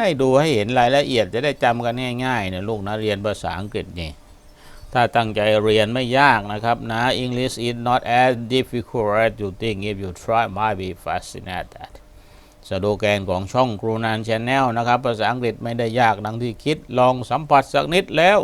ให้ดูให้เห็นรายละเอียดจะได้จำกันง่ายๆเนี่ยลูกนะเรียนภาษาอังกฤษนี่ถ้าตั้งใจเรียนไม่ยากนะครับนะ English is not as difficult as you think if you try might be fascinated สโลแกนของช่องครูนานชแนลนะครับ ภาษาอังกฤษไม่ได้ยากดังที่คิดลองสัมผัสสักนิดแล้ว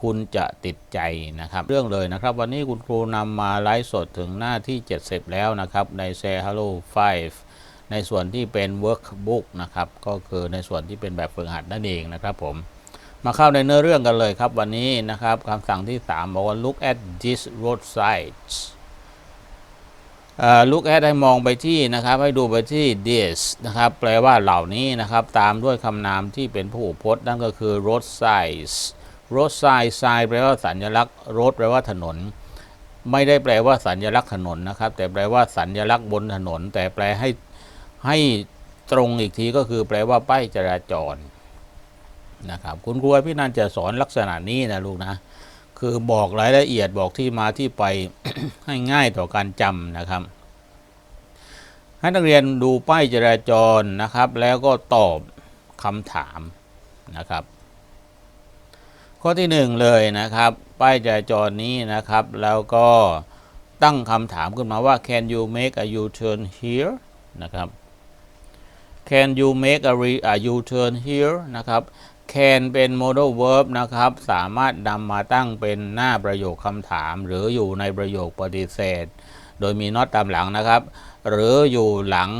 คุณจะติดใจนะครับ เรื่องเลยนะครับ วันนี้คุณครูนำมาไลฟ์สดถึงหน้าที่ 70 แล้วนะครับ ใน Say Hello 5 ในส่วนที่เป็น workbook นะครับ ก็คือในส่วนที่เป็นแบบฝึกหัดนั่นเองนะครับผมมาเข้าในเนื้อเรื่องกันเลยครับวันนี้นะครับคำสั่งที่ 3 บอกว่า look at this roadsides เอ่อ look at ให้มองไปที่นะครับให้ดูไปที่ this นะครับแปลว่าเหล่านี้นะครับตามด้วยคำนามที่เป็นผู้พจน์นั่นก็คือ road side road side side แปลว่าสัญลักษณ์ road แปลว่าถนน ไม่ได้แปลว่าสัญลักษณ์ถนนนะครับแต่แปลว่าสัญลักษณ์บนถนน แต่แปลให้ ให้ตรงอีกทีก็คือแปลว่าป้ายจราจรนะครับ คุณครูพี่นันจะสอนลักษณะนี้นะลูกนะ คือบอกรายละเอียดบอกที่มาที่ไปให้ง่ายต่อการจำนะครับ ให้นักเรียนดูป้ายจราจรนะครับ แล้วก็ตอบคำถามนะครับ ข้อที่หนึ่งเลยนะครับ ป้ายจราจรนี้นะครับ แล้วก็ตั้งคำถามขึ้นมาว่า can you make a U-turn here นะครับ can you make a, re- a U-turn here นะครับ can เป็น modal verb นะครับ สามารถนำมาตั้งเป็นหน้าประโยคคำถาม หรืออยู่ในประโยคปฏิเสธ โดยมี not ตามหลังนะครับ หรืออยู่หลัง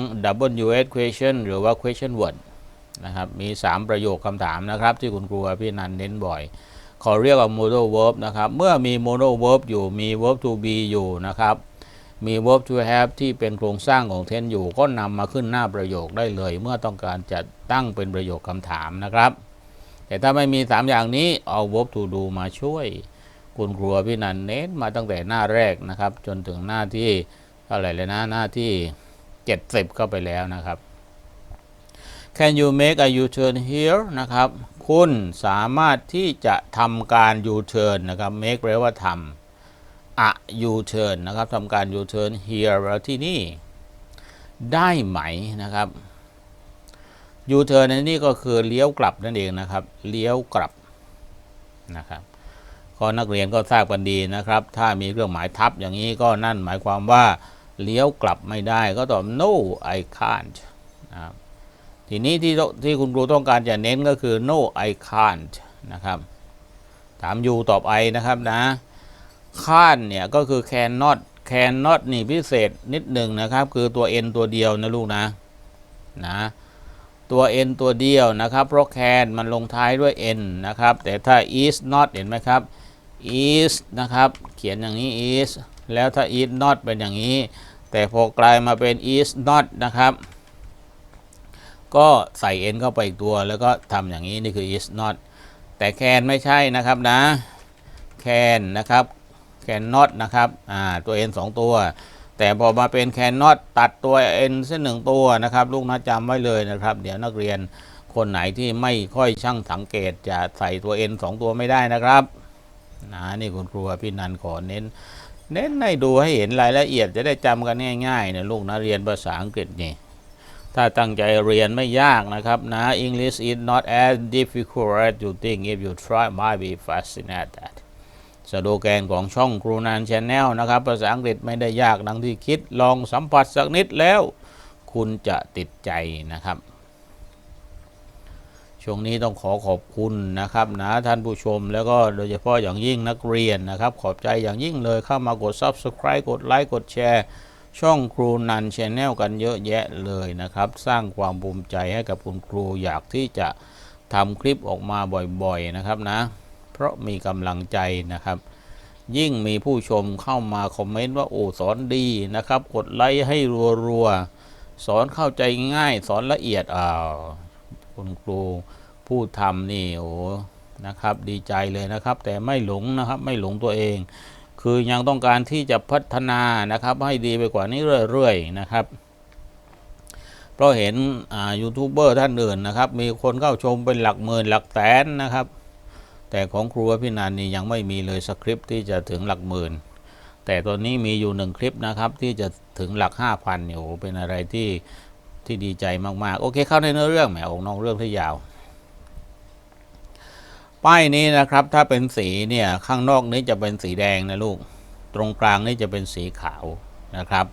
WH question หรือว่า question word นะครับมี 3 ประโยคคำถามนะครับ ที่คุณครูพี่นันเน้นบ่อย ขอเรียกว่า modal verb นะครับ เมื่อมี modal verb อยู่มี verb to be อยู่นะครับ มี verb to have ที่เป็นโครงสร้างของ tense อยู่ ก็นำมาขึ้นหน้าประโยคได้เลย เมื่อต้องการจะตั้งเป็นประโยคคำถามนะครับ แต่ถ้าไม่มี 3 อย่างนี้เอา verb to do มาช่วย คุณครูพี่นันเน้นมาตั้งแต่หน้าแรกนะครับ จนถึงหน้าที่เท่าไหร่เลยนะหน้าที่ 70 เข้าไปแล้วนะครับ Can you make a U-turn here นะครับ คุณสามารถที่จะทำการ U-turn นะครับ make แปลว่าทำ a U-turn นะครับทำการ U-turn here แล้วที่นี่ ได้ไหมนะครับ U-turn ในนี่ก็คือเลี้ยวกลับนั่นเองนะครับ เลี้ยวกลับนะครับก็นักเรียนก็ทราบกันดีนะครับ ถ้ามีเครื่องหมายทับอย่างนี้ก็นั่นหมายความว่าเลี้ยวกลับไม่ได้ก็ตอบ no I can't นะครับทีนี้ที่ที่คุณครูต้องการจะเน้นก็คือ no I can't นะครับ ถาม you ตอบ I นะครับนะ can't เนี่ยก็คือ cannot cannot นี่พิเศษนิดหนึ่งนะครับ คือตัว n ตัวเดียวนะลูกนะนะตัว n ตัวเดียวนะครับ เพราะ can มันลงท้ายด้วย n นะครับ แต่ถ้า is not เห็นไหมครับ is นะครับ เขียนอย่างนี้ is แล้วถ้า is not เป็นอย่างนี้ แต่พอกลายมาเป็น is not นะครับ ก็ใส่ n เข้าไปอีกตัวแล้วก็ทำอย่างนี้นี่คือ is not แต่ can ไม่ใช่นะครับนะ can นะครับ can not นะครับอ่าตัว n สองตัว แต่พอมาเป็น cannot ตัดตัว n เส้นหนึ่งตัวนะครับ ลูกนะจำไว้เลยนะครับ เดี๋ยวนักเรียนคนไหนที่ไม่ค่อยช่างสังเกตจะใส่ตัว n สองตัวไม่ได้นะครับนะนี่คุณครูพี่นันขอเน้น เน้นให้ดูให้เห็นรายละเอียดจะได้จำกันง่ายๆนะลูกนะเรียนภาษาอังกฤษนี่ถ้าตั้งใจเรียนไม่ยากนะครับนะ English is not as difficult as you think if you try might be fascinated สโลแกนของช่องครูนานชแนลนะครับ ภาษาอังกฤษไม่ได้ยากดังที่คิดลองสัมผัสสักนิดแล้ว คุณจะติดใจนะครับ ช่วงนี้ต้องขอขอบคุณนะครับนะท่านผู้ชมแล้วก็โดยเฉพาะอย่างยิ่งนักเรียนนะครับ ขอบใจอย่างยิ่งเลยเข้ามากด Subscribe กดไลค์กดแชร์ช่องครูนันชแนลกันเยอะแยะเลยนะครับ สร้างความภูมิใจให้กับคุณครูอยากที่จะทำคลิปออกมาบ่อยๆนะครับนะ เพราะมีกำลังใจนะครับ ยิ่งมีผู้ชมเข้ามาคอมเมนต์ว่าโอ้สอนดีนะครับ กดไลค์ให้รัวๆ สอนเข้าใจง่าย สอนละเอียดอ้าวคุณครูผู้ทำนี่โอ้นะครับ ดีใจเลยนะครับ แต่ไม่หลงนะครับไม่หลงตัวเอง คือยังต้องการที่จะพัฒนานะครับ ให้ดีไปกว่านี้เรื่อยๆนะครับเพราะเห็นยูทูบเบอร์ท่านอื่นนะครับ มีคนเข้าชมเป็นหลักหมื่นหลักแสนนะครับ แต่ของครูพี่นันนี่ยังไม่มีเลยสคริปที่จะถึงหลักหมื่น แต่ตอนนี้มีอยู่หนึ่งคลิปนะครับที่จะถึงหลักห้าพันเนี่ยโอ้เป็นอะไรที่ที่ดีใจมากๆ โอเคเข้าในเนื้อเรื่องแหมองนอกเรื่องที่ยาว ป้ายนี้นะครับถ้าเป็นสีเนี่ยข้างนอกนี้จะเป็นสีแดงนะลูก ตรงกลางนี่จะเป็นสีขาวนะครับ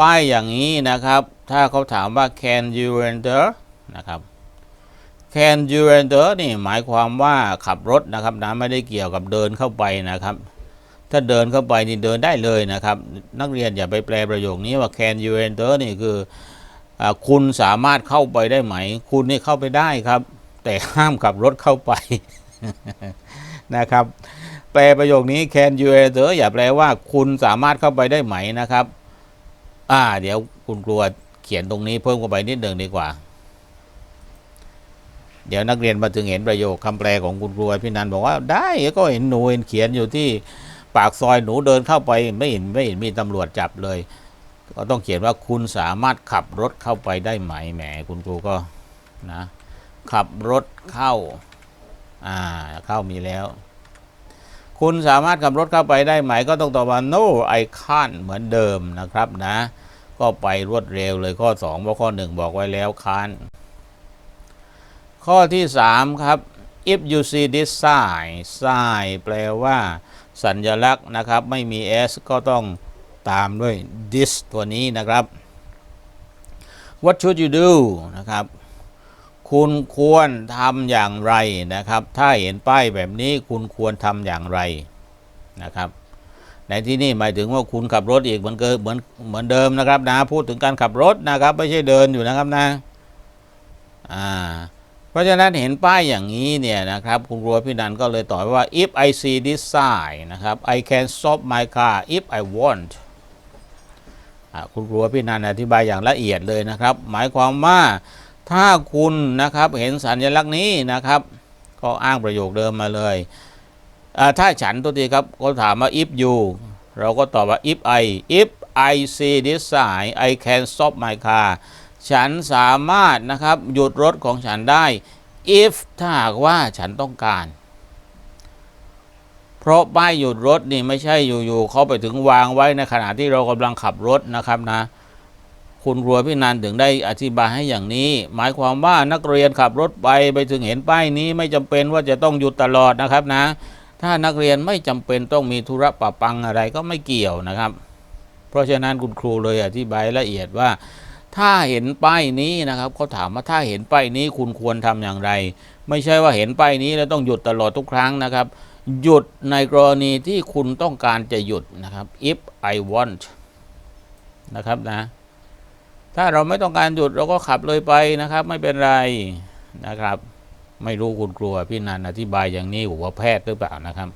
ป้ายอย่างนี้นะครับ ถ้าเขาถามว่า can you enter นะครับ can you enter นี่หมายความว่าขับรถนะครับนะไม่ได้เกี่ยวกับเดินเข้าไปนะครับ ถ้าเดินเข้าไปนี่เดินได้เลยนะครับ นักเรียนอย่าไปแปลประโยคนี้ว่า can you enter นี่คืออคุณสามารถเข้าไปได้ไหม คุณนี่เข้าไปได้ครับ แต่ห้ามขับรถเข้าไปนะครับ แปลประโยคนี้ can you enter อย่าแปลว่าคุณสามารถเข้าไปได้ไหมนะครับ อ่า เดี๋ยวคุณครัวเขียนตรงนี้เพิ่มเข้าไปนิดหนึ่งดีกว่า เดี๋ยวนักเรียนมาถึงเห็นประโยคคำแปลของคุณครูพี่นันบอกว่าได้ก็เห็นหนูเห็นเขียนอยู่ที่ปากซอยหนูเดินเข้าไปไม่เห็นไม่เห็นมีตำรวจจับเลย ก็ต้องเขียนว่าคุณสามารถขับรถเข้าไปได้ไหมแหมคุณครูก็นะขับรถเข้าอ่าเข้ามีแล้ว คุณสามารถขับรถเข้าไปได้ไหม ก็ต้องตอบว่า no I can't เหมือนเดิมนะครับนะ ก็ไปรวดเร็วเลยข้อ2เพราะข้อ 1 บอกไว้แล้ว can't ข้อที่3ครับ if you see this sign sign แปลว่าสัญลักษณ์นะครับ ไม่มี s ก็ต้องตามด้วย this ตัวนี้นะครับ what should you do นะครับ คุณควรทำอย่างไรนะครับ ถ้าเห็นป้ายแบบนี้คุณควรทำอย่างไรนะครับ ในที่นี่หมายถึงว่าคุณขับรถอีกเหมือนเกิเหมือนเหมือนเดิมนะครับนะ พูดถึงการขับรถนะครับ ไม่ใช่เดินอยู่นะครับนะ อ่า เพราะฉะนั้นเห็นป้ายอย่างนี้เนี่ยนะครับ คุณรัวพี่นันก็เลยตอบว่า if I see this sign นะครับ I can stop my car if I want คุณรัวพี่นันอธิบายอย่างละเอียดเลยนะครับ หมายความว่าถ้าคุณนะครับเห็นสัญลักษณ์นี้นะครับ ก็อ้างประโยคเดิมมาเลยถ้าฉันตัวทีครับก็ถามว่า if you เราก็ตอบว่า if I if I see this sign I can stop my car ฉันสามารถนะครับหยุดรถของฉันได้ if ถ้าหากว่าฉันต้องการ เพราะป้ายหยุดรถนี่ไม่ใช่อยู่ๆเขาไปถึงวางไว้ในขณะที่เรากำลังขับรถนะครับนะ คุณรัวพี่นันถึงได้อธิบายให้อย่างนี้ หมายความว่านักเรียนขับรถไปไปถึงเห็นป้ายนี้ไม่จำเป็นว่าจะต้องหยุดตลอดนะครับนะ ถ้านักเรียนไม่จำเป็นต้องมีธุระปะปังอะไรก็ไม่เกี่ยวนะครับ เพราะฉะนั้นคุณครูเลยอธิบายละเอียดว่า ถ้าเห็นป้ายนี้นะครับเขาถามว่าถ้าเห็นป้ายนี้คุณควรทำอย่างไร ไม่ใช่ว่าเห็นป้ายนี้แล้วต้องหยุดตลอดทุกครั้งนะครับ หยุดในกรณีที่คุณต้องการจะหยุดนะครับ if I want นะครับนะ ถ้าเราไม่ต้องการหยุดเราก็ขับเลยไปนะครับ ไม่เป็นไรนะครับ ไม่รู้คุณครัวพี่นันอธิบายอย่างนี้หัวแพทย์หรือเปล่านะครับ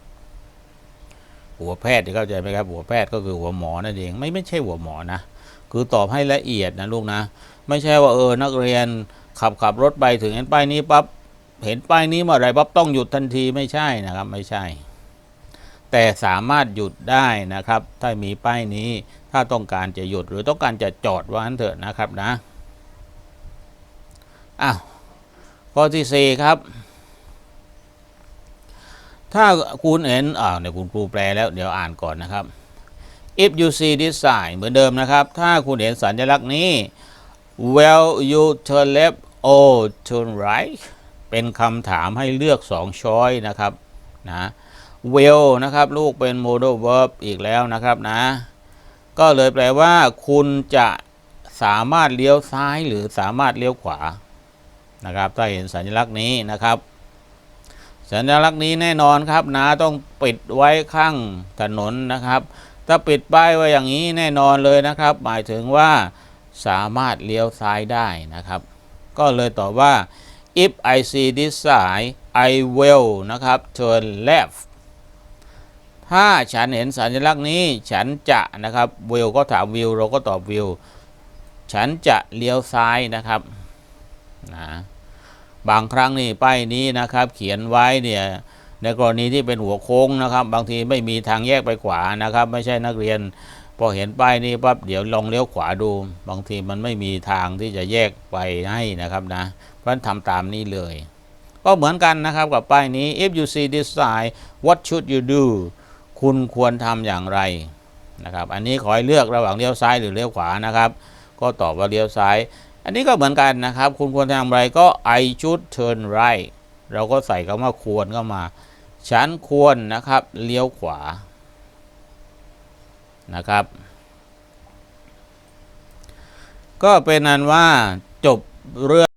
หัวแพทย์ที่เข้าใจไหมครับ หัวแพทย์ก็คือหัวหมอนั่นเอง ไม่ไม่ใช่หัวหมอนะ คือตอบให้ละเอียดนะลูกนะ ไม่ใช่ว่าเออนักเรียนขับขับรถไปถึงเห็นป้ายนี้ปั๊บเห็นป้ายนี้เมื่อไรปั๊บต้องหยุดทันทีไม่ใช่นะครับไม่ใช่ แต่สามารถหยุดได้นะครับ ถ้ามีป้ายนี้ถ้าต้องการจะหยุดหรือต้องการจะจอดว่างั้นเถอะนะครับนะอ้าวข้อที่สี่ครับ ถ้าคุณเห็นอ่าเดี๋ยวคุณครูแปลแล้วเดี๋ยวอ่านก่อนนะครับ if you see this sign เหมือนเดิมนะครับ ถ้าคุณเห็นสัญลักษณ์นี้ will you turn left or turn right เป็นคำถามให้เลือกสองช้อยนะครับนะ will นะครับ ลูกเป็น modal verb อีกแล้วนะครับนะ ก็เลยแปลว่า คุณจะสามารถเลี้ยวซ้ายหรือสามารถเลี้ยวขวานะครับ ถ้าเห็นสัญลักษณ์นี้นะครับ สัญลักษณ์นี้แน่นอนครับนะต้องปิดไว้ข้างถนนนะครับ ถ้าปิดป้ายไว้อย่างนี้แน่นอนเลยนะครับ หมายถึงว่าสามารถเลี้ยวซ้ายได้นะครับ ก็เลยตอบว่า if I see this sign I will นะครับ turn left ถ้าฉันเห็นสัญลักษณ์นี้ฉันจะนะครับ will ก็ถาม will เราก็ตอบ will ฉันจะเลี้ยวซ้ายนะครับนะบางครั้งนี่ป้ายนี้นะครับ เขียนไว้เนี่ย ในกรณีที่เป็นหัวโค้งนะครับ บางทีไม่มีทางแยกไปขวานะครับ ไม่ใช่นักเรียน พอเห็นป้ายนี้ปั๊บเดี๋ยวลองเลี้ยวขวาดู บางทีมันไม่มีทางที่จะแยกไปให้นะครับนะเพราะฉะนั้นทำตามนี้เลย ก็เหมือนกันนะครับกับป้ายนี้ if you see this sign what should you do คุณควรทำอย่างไรนะครับ อันนี้ขอให้เลือกระหว่างเลี้ยวซ้ายหรือเลี้ยวขวานะครับ ก็ตอบว่าเลี้ยวซ้าย อันนี้ก็เหมือนกันนะครับ คุณควรทำอะไรก็ I should turn right เราก็ใส่คำว่าควรเข้ามา ฉันควรนะครับเลี้ยวขวานะครับ ก็เป็นนั้นว่าจบเรื่อง